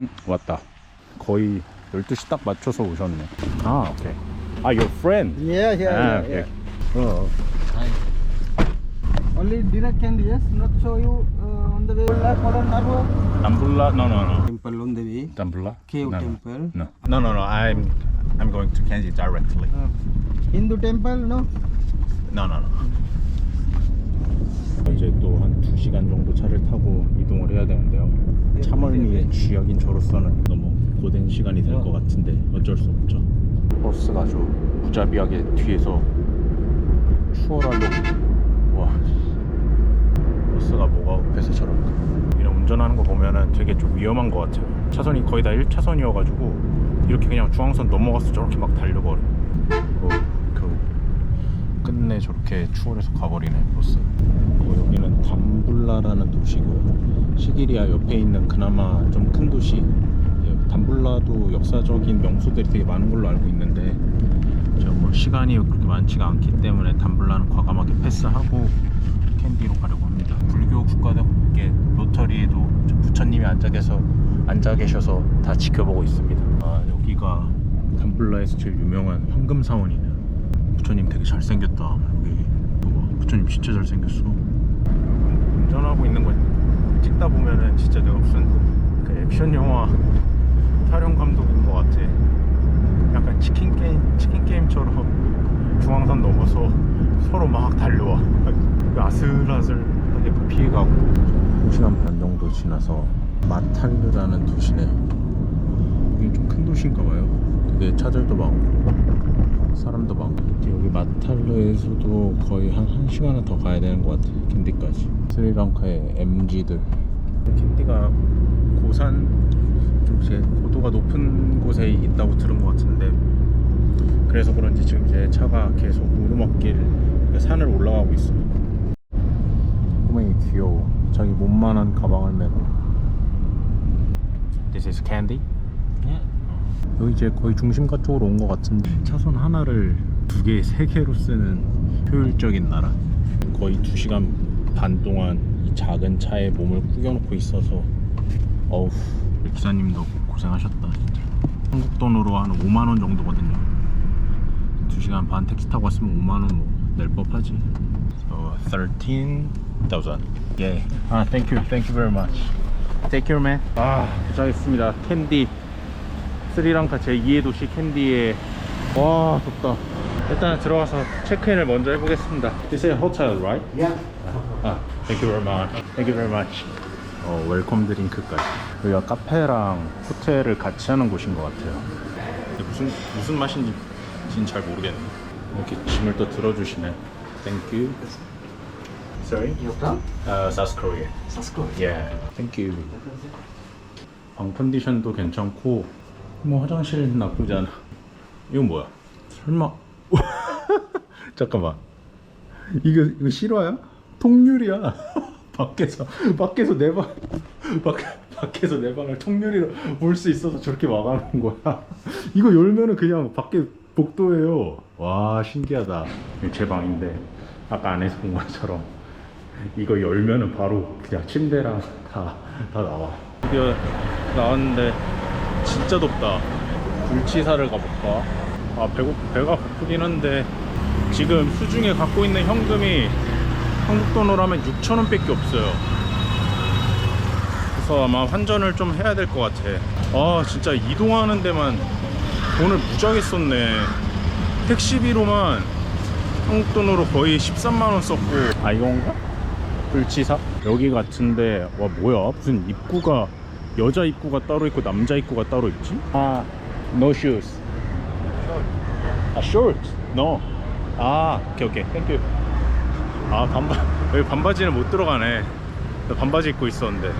음, 왔다. 거의 12시 딱 맞춰서 오셨네. 아, 오케이. 아, your friend. Yeah, yeah, 아, yeah, 오케이. yeah. 어. Only direct candy, yes. Not show you uh, on the way. Modern Narwa. 담블라? No, no, no. Temple on the way. 담블라? Cave no, temple. No. no, no, no. I'm I'm going to Kenji directly. Uh, Hindu temple, no. No, no, no. 이제 또 한 2시간 정도 차를 타고 이동을 해야 되는데요. 차멀미의 쥐약인 저로서는 너무 고된 시간이 될 것 같은데 어쩔 수 없죠. 버스가 아주 무자비하게 뒤에서 추월하려고. 와 버스가 뭐가 급해서 저럴까 이런 운전하는 거 보면은 되게 좀 위험한 것 같아요. 차선이 거의 다 1차선이어가지고 이렇게 그냥 중앙선 넘어가서 저렇게 막 달려버려 어, 그 끝내 저렇게 추월해서 가버리네 버스. 어, 담블라라는 도시고요 시기리아 옆에 있는 그나마 좀 큰 도시 예, 담블라도 역사적인 명소들이 되게 많은 걸로 알고 있는데 저뭐 시간이 그렇게 많지가 않기 때문에 담블라는 과감하게 패스하고 캔디로 가려고 합니다. 불교 국가답게 로터리에도 저 부처님이 앉아 계서 앉아 계셔서 다 지켜보고 있습니다. 아 여기가 담블라에서 제일 유명한 황금 사원이네 부처님 되게 잘생겼다. 여기 봐봐 부처님 진짜 잘생겼어 운전하고 있는 거 찍다 보면은 진짜 내가 무슨 그 액션 영화 촬영 감독인 것 같아. 약간 치킨 게임 치킨 게임처럼 중앙선 넘어서 서로 막 달려와. 아슬아슬하게 피해가고. 1시간 반 정도 지나서 마탈르라는 도시네요 여기 좀큰 도시인가 봐요. 되게 차들도 많고 사람도 많고 여기 마탈르에서도 거의 한 1시간은 더 가야 되는 것 같아 캔디까지. 스리랑카의 MG들. 캔디가 고산 좀 이제 고도가 높은 곳에 있다고 들은 것 같은데 그래서 그런지 지금 제 차가 계속 오르막길 그러니까 산을 올라가고 있어요. 꼬맹이 귀여워. 자기 몸만한 가방을 메고. This is candy? 여기 이제 거의 중심가 쪽으로 온 것 같은데. 차선 하나를 두 개, 세 개로 쓰는 효율적인 나라. 거의 두 시간 반 동안 이 작은 차에 몸을 구겨놓고 있어서 어우 기사님도 고생하셨다 진짜. 한국 돈으로 한 5만 원 정도거든요. 2시간 반 택시 타고 왔으면 5만 원 뭐낼 법하지. So 13,000 예. 아 thank you. Thank you very much. Take care man. 아 도착했습니다. 캔디 스리랑카 제2의 도시 캔디에 와 덥다 일단 들어가서 체크인을 먼저 해보겠습니다 This is a hotel right? Yeah. 아, thank you very much. Thank you very much. 어, 웰컴 드링크까지. 여기가 카페랑 호텔을 같이 하는 곳인 것 같아요. 무슨 무슨 맛인지 진잘 모르겠네. 이렇게 짐을 또 들어주시네. Thank you. Sorry? You from? Uh, South Korea. South Korea. Yeah. Thank you. 방 컨디션도 괜찮고 뭐 화장실 나쁘지 않아. 이건 뭐야? 설마? 잠깐만. 이거 이거 실화야? 통유리야. 밖에서 밖에서 내 방, 밖 밖에서 내 방을 통유리로 볼 수 있어서 저렇게 막아놓은 거야. 이거 열면은 그냥 밖에 복도예요. 와 신기하다. 제 방인데 아까 안에서 본 것처럼 이거 열면은 바로 그냥 침대랑 다 다 나와. 드디어 나왔는데 진짜 덥다. 불치사를 가볼까? 아 배고 배가 고프긴 한데 지금 수중에 갖고 있는 현금이 한국 돈으로 하면 6천 원 밖에 없어요. 그래서 아마 환전을 좀 해야 될 것 같아. 아 진짜 이동하는 데만 돈을 무지하게 썼네. 택시비로만 한국 돈으로 거의 13만 원 썼고. 아 이건가? 불치사? 여기 같은데 와 뭐야? 무슨 입구가 여자 입구가 따로 있고 남자 입구가 따로 있지? 아 no shoes. 아 shorts? No. 아 오케이 오케이 땡큐. 아 반바 여기 반바지는 못 들어가네. 나 반바지 입고 있었는데.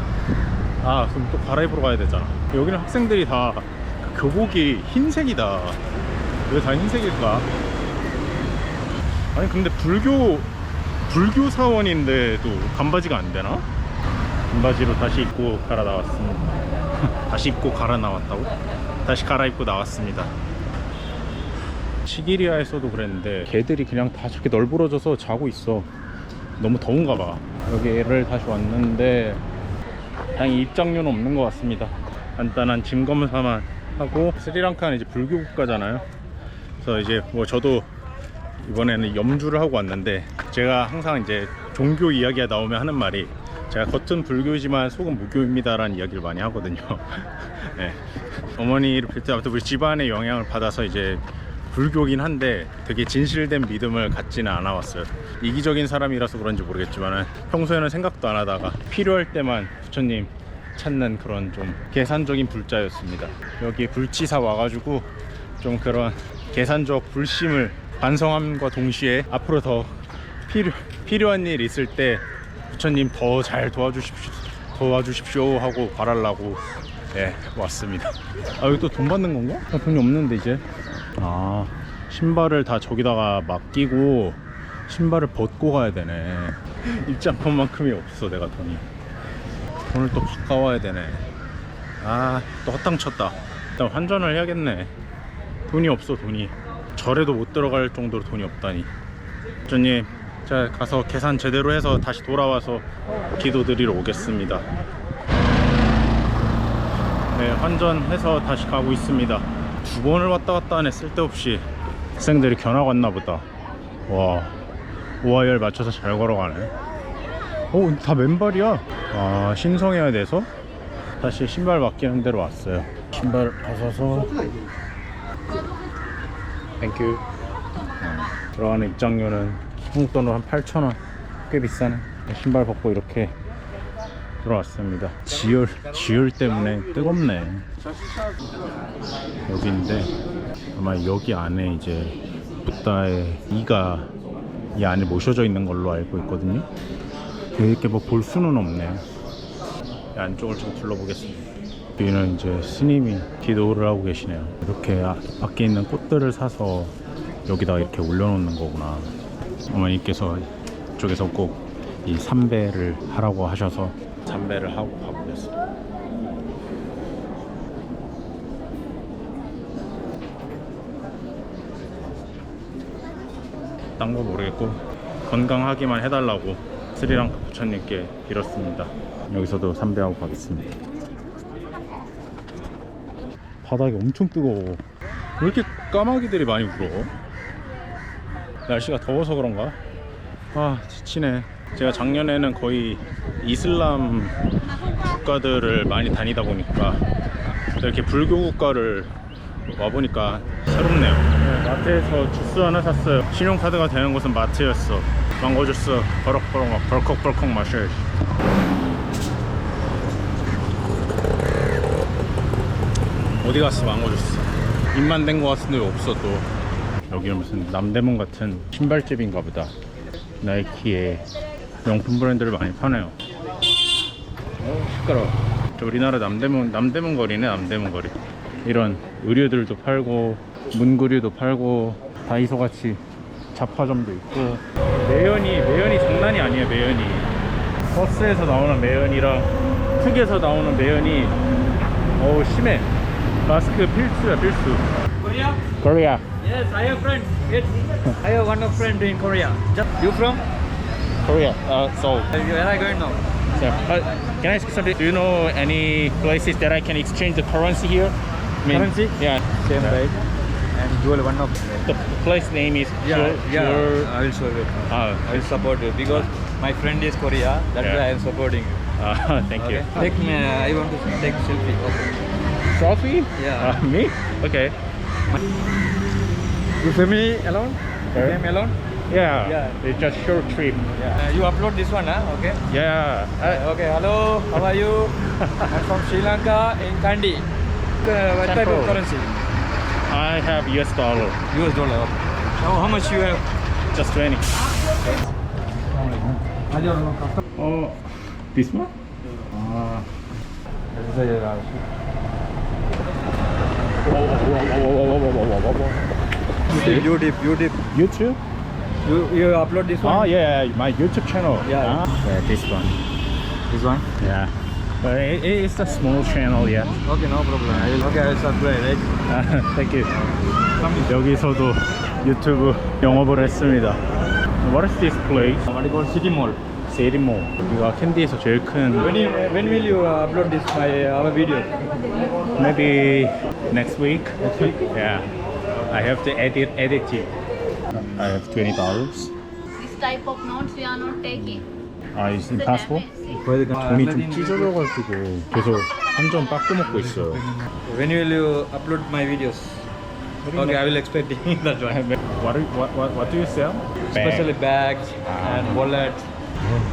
아 그럼 또 갈아입으러 가야 되잖아. 여기는 학생들이 다 교복이 흰색이다. 왜 다 흰색일까? 아니 근데 불교 불교 사원인데도 반바지가 안 되나? 반바지로 다시 입고 갈아 나왔습니다. 다시 입고 갈아 나왔다고? 다시 갈아입고 나왔습니다. 시기리아에서도 그랬는데 개들이 그냥 다 저렇게 널브러져서 자고 있어. 너무 더운가 봐. 여기를 다시 왔는데 다행히 입장료는 없는 것 같습니다. 간단한 짐 검사만 하고 스리랑카는 이제 불교 국가잖아요. 그래서 이제 뭐 저도 이번에는 염주를 하고 왔는데 제가 항상 이제 종교 이야기가 나오면 하는 말이 제가 겉은 불교이지만 속은 무교입니다 라는 이야기를 많이 하거든요. 네. 어머니를 비롯해 아무튼 우리 집안의 영향을 받아서 이제 불교긴 한데 되게 진실된 믿음을 갖지는 않아 왔어요. 이기적인 사람이라서 그런지 모르겠지만 평소에는 생각도 안 하다가 필요할 때만 부처님 찾는 그런 좀 계산적인 불자였습니다. 여기 불치사 와가지고 좀 그런 계산적 불심을 반성함과 동시에 앞으로 더 필요, 필요한 일 있을 때 부처님 더 잘 도와주십시오. 도와주십시오 하고 바랄라고 예 왔습니다. 아 여기 또 돈 받는 건가? 나 돈이 없는데 이제. 아 신발을 다 저기다가 맡기고 신발을 벗고 가야 되네. 입장권만큼이 없어 내가 돈이. 돈을 또 바꿔와야 되네. 아 또 헛땅 쳤다. 일단 환전을 해야겠네. 돈이 없어 돈이. 절에도 못 들어갈 정도로 돈이 없다니. 부처님 제가 가서 계산 제대로 해서 다시 돌아와서 기도 드리러 오겠습니다. 네 환전해서 다시 가고 있습니다. 두 번을 왔다 갔다 하네 쓸데없이. 학생들이 견학 왔나 보다. 와 오하열 맞춰서 잘 걸어가네. 어, 다 맨발이야. 아, 신성해야 돼서? 다시 신발 맡기는 대로 왔어요. 신발 벗어서. 땡큐. 어, 들어가는 입장료는 한국 돈으로 한 8,000원. 꽤 비싸네. 신발 벗고 이렇게 들어왔습니다. 지열, 지열 때문에 뜨겁네. 여기인데 아마 여기 안에 이제 부다의 이가 이 안에 모셔져 있는 걸로 알고 있거든요. 이렇게 뭐 볼 수는 없네요. 이 안쪽을 좀 둘러보겠습니다. 여기는 이제 스님이 기도를 하고 계시네요. 이렇게 아- 밖에 있는 꽃들을 사서 여기다 이렇게 올려놓는 거구나. 어머니께서 이쪽에서 꼭 이 삼배를 하라고 하셔서 삼배를 하고 가보겠습니다. 딴 거 모르겠고 건강하기만 해달라고 스리랑카 부처님께 빌었습니다. 여기서도 삼배하고 가겠습니다. 바닥이 엄청 뜨거워. 왜 이렇게 까마귀들이 많이 울어? 날씨가 더워서 그런가? 아 지치네. 제가 작년에는 거의 이슬람 국가들을 많이 다니다 보니까 이렇게 불교 국가를 와보니까 새롭네요. 네, 마트에서 주스 하나 샀어요. 신용카드가 되는 곳은 마트였어. 망고 주스 버럭버럭 막 벌컥벌컥 마셔야지. 어디 갔어 망고 주스? 입만 된거 같은데 왜 없어 또. 여기는 무슨 남대문 같은 신발집인가 보다. 나이키의 명품 브랜드를 많이 파네요. 어, 시끄러워. 저 우리나라 남대문 남대문 거리네 남대문 거리. 이런 의류들도 팔고 문구류도 팔고 다이소 같이 잡화점도 있고 매연이 매연이 장난이 아니에요 매연이 버스에서 나오는 매연이랑 툭에서 나오는 매연이 어우 심해 마스크 필수야 필수 Korea? Korea. Yes, I have friend. Yes. I have one of friend in Korea. You from? Korea. Uh, Seoul. Where are you going now? Uh, can I ask you something? Do you know any places that I can exchange the currency here? I mean, currency? Yeah. Same yeah. right. And dual one of the place name is. Yeah, Jewel, yeah. I will show you. Uh, I will support you because my friend is Korea. That's yeah. why I am supporting you. Uh, thank okay. you. Take me. Uh, I want to take selfie. Okay. Selfie? Yeah. Uh, me? Okay. You family alone? Sorry? Family alone? Yeah. Yeah. It's just short trip. Yeah. Uh, you upload this one, huh? Okay. Yeah. Uh, okay. Hello. How are you? I'm from Sri Lanka in Kandy. Uh, what type of currency? I have US dollar. US dollar. How, how much you have? Just 20. Oh, this one? Ah. Whoa, whoa, whoa, whoa, whoa, whoa, whoa, whoa, whoa. You dip, you dip. YouTube? You you upload this one? Oh yeah, my YouTube channel. Yeah. Ah, yeah, this one. This one? Yeah. But it, it's a small channel, yeah. Okay, no problem. I will, okay, I will subscribe, right? 아, thank you. 여기서도 유튜브 영업을 했습니다. What is this place? What is called City Mall? 세리모 여기가 캔디에서 제일 큰 When, you, when will you uh, upload this my our video? Maybe next week. yeah. I have to edit edit it. I have twenty dollars. This type of notes we are not taking. Ah, it's It's a impossible. damage. 돈이 좀 찢어져가지고 계속 한 점 빠꾸 먹고 있어요. When will you upload my videos? Okay, I will expect that one. What, are- what, what, what do you sell? Especially bags Ah. and wallets.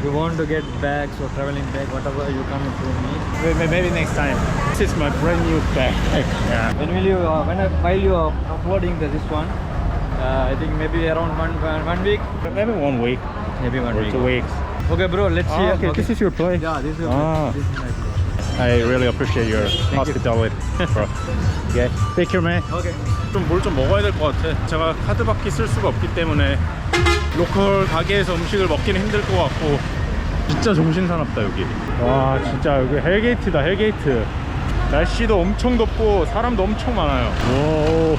you want to get bags or traveling bag, whatever you come to me. Maybe, next time. This is my brand new bag. Yeah. When will you, uh, when I, while you are uploading the, this one, uh, I think maybe around one, one, one week, Maybe one week maybe one or week. two weeks. Okay, bro, let's see. Ah, okay, this is your place. Yeah, this is your Ah. this place. I really appreciate your hospitality, bro. Yeah, take care, man. Okay. 좀뭘 좀 먹어야 될 것 같아. 제가 카드밖에 쓸 수가 없기 때문에 로컬 가게에서 음식을 먹기는 힘들 것 같고 진짜 정신 사납다 여기. 와 진짜 여기 헬게이트다 헬게이트. 날씨도 엄청 덥고 사람도 엄청 많아요. 오.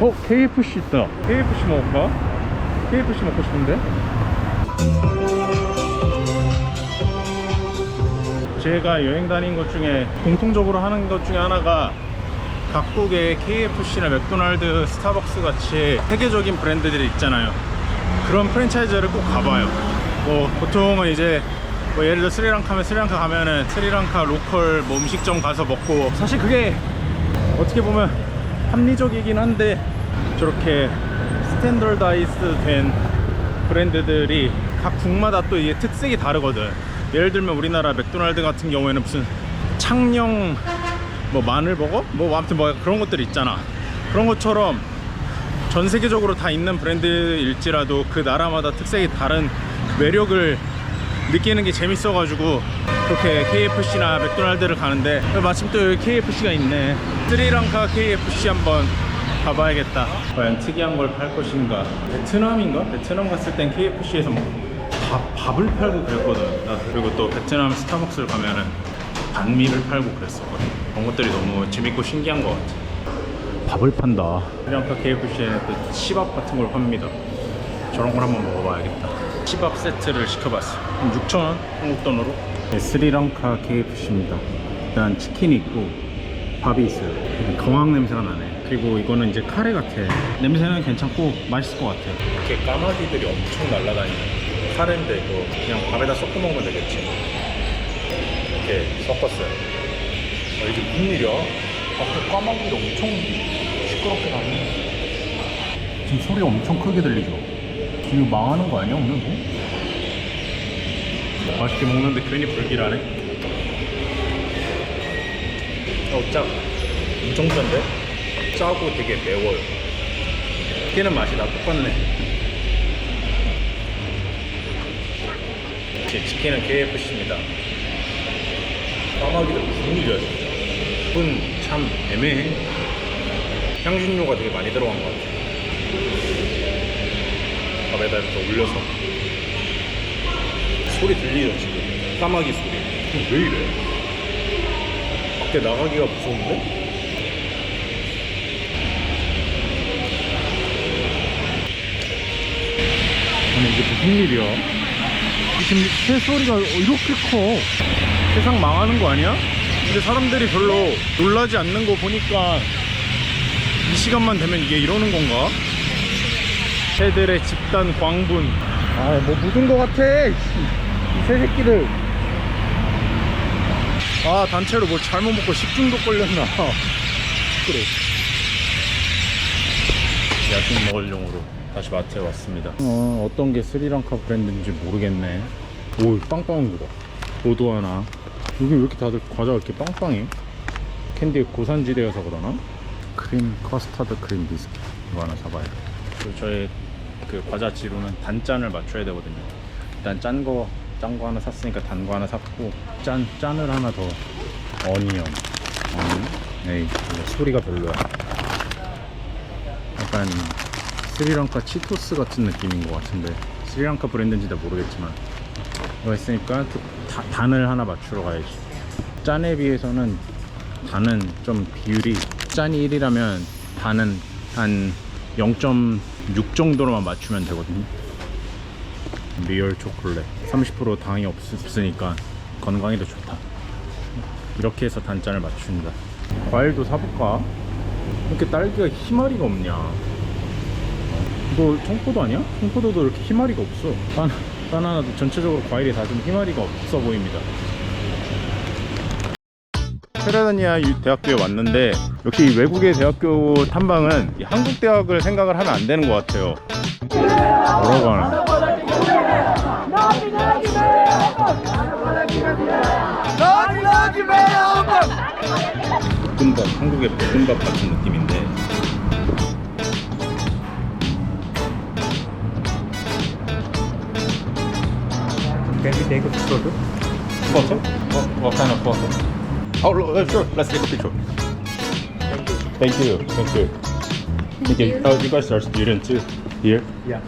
어 KFC 있다. KFC 먹을까? KFC 먹고 싶은데. 제가 여행 다닌 것 중에 공통적으로 하는 것 중에 하나가 각국의 KFC나 맥도날드, 스타벅스 같이 세계적인 브랜드들이 있잖아요. 그런 프랜차이즈를 꼭 가봐요. 뭐 보통은 이제 뭐 예를 들어 스리랑카면 스리랑카 가면은 스리랑카 로컬 뭐 음식점 가서 먹고 사실 그게 어떻게 보면 합리적이긴 한데 저렇게 스탠더다이스 된 브랜드들이 각 국마다 또 이게 특색이 다르거든. 예를 들면 우리나라 맥도날드 같은 경우에는 무슨 창녕 뭐 마늘버거 뭐 아무튼 뭐 그런 것들이 있잖아. 그런 것처럼 전 세계적으로 다 있는 브랜드일지라도 그 나라마다 특색이 다른 매력을 느끼는 게 재밌어가지고 그렇게 KFC나 맥도날드를 가는데 마침 또 여기 KFC가 있네 스리랑카 KFC 한번 가봐야겠다. 과연 특이한 걸 팔 것인가? 베트남인가? 베트남 갔을 땐 KFC에서 밥, 밥을 팔고 그랬거든. 나 그리고 또 베트남 스타벅스를 가면은 반미를 팔고 그랬었거든. 그런 것들이 너무 재밌고 신기한 것 같아. 밥을 판다. 스리랑카 KFC에는 또 치밥 같은 걸 팝니다. 저런 걸 한번 먹어봐야겠다. 치밥 세트를 시켜봤어. 6,000원? 한국 돈으로? 네, 스리랑카 KFC입니다. 일단 치킨이 있고 밥이 있어요. 경황 냄새가 나네 그리고 이거는 이제 카레 같아 냄새는 괜찮고 맛있을 것 같아 이렇게 까마귀들이 엄청 날아다니는 카레인데 이거 그냥 밥에다 섞어 먹으면 되겠지 이렇게 섞었어요 아, 이게 무슨 일이야? 앞에 까마귀가 엄청 시끄럽게 나네 지금 소리가 엄청 크게 들리죠? 이거 망하는 거 아니야 오늘 뭐? 맛있게 먹는데 괜히 불길하네 어, 짜 엄청 짠데? 짜고 되게 매워요. 튀는 맛이 다. 똑같네. 제 치킨은 KFC입니다. 까마귀들 무슨 일이야 진짜. 이건 참 애매해. 향신료가 되게 많이 들어간 것 같아. 밥에다 이렇게 올려서. 소리 들리죠 지금? 까마귀 소리. 왜 이래? 밖에 나가기가 무서운데? 아니 이게 무슨 일이야 지금 새 소리가 이렇게 커. 세상 망하는 거 아니야? 근데 사람들이 별로 놀라지 않는 거 보니까 이 시간만 되면 이게 이러는 건가? 새들의 집단 광분. 아뭐 묻은 거 같아 이 새 새끼들. 아 단체로 뭘 잘못 먹고 식중독 걸렸나. 그래. 야식 먹으려고 다시 마트에 왔습니다. 어, 어떤 게 스리랑카 브랜드인지 모르겠네. 오 빵빵한 거다 로도 하나. 여기 왜 이렇게 다들 과자가 이렇게 빵빵해? 캔디 고산지대여서 그러나? 크림 커스터드 크림 비스킷. 이거 하나 사봐요 그리고 저의 그 과자 지루는 단짠을 맞춰야 되거든요. 일단 짠 거 짠 거 하나 샀으니까 단 거 하나 샀고 짠 짠을 하나 더. 어니언. 어니 에이 소리가 별로야. 약간 스리랑카 치토스 같은 느낌인 것 같은데 스리랑카 브랜드인지도 모르겠지만 이거 했으니까 또 다- 단을 하나 맞추러 가야지 짠에 비해서는 단은 좀 비율이 짠이 1이라면 단은 한 0.6 정도로만 맞추면 되거든요. 리얼 초콜릿 30% 당이 없, 없으니까 건강에도 좋다. 이렇게 해서 단짠을 맞춘다. 과일도 사볼까? 이렇게 딸기가 희마리가 없냐? 이거 청포도 아니야? 청포도도 이렇게 희마리가 없어. 바나, 바나나도 전체적으로 과일이 다 좀 희마리가 없어 보입니다. 페라다니아 유- 대학교에 왔는데 역시 이 외국의 대학교 탐방은 이 한국 대학을 생각을 하면 안 되는 것 같아요. 뭐라고 하나? 볶음밥, 한국의 볶음밥 같은 느낌인데 Can we take a photo? Photo? What, what kind of photo? Oh, lo- sure. Let's take a picture. Thank you. Thank you. Thank you. Oh, you guys are students too here? Yeah.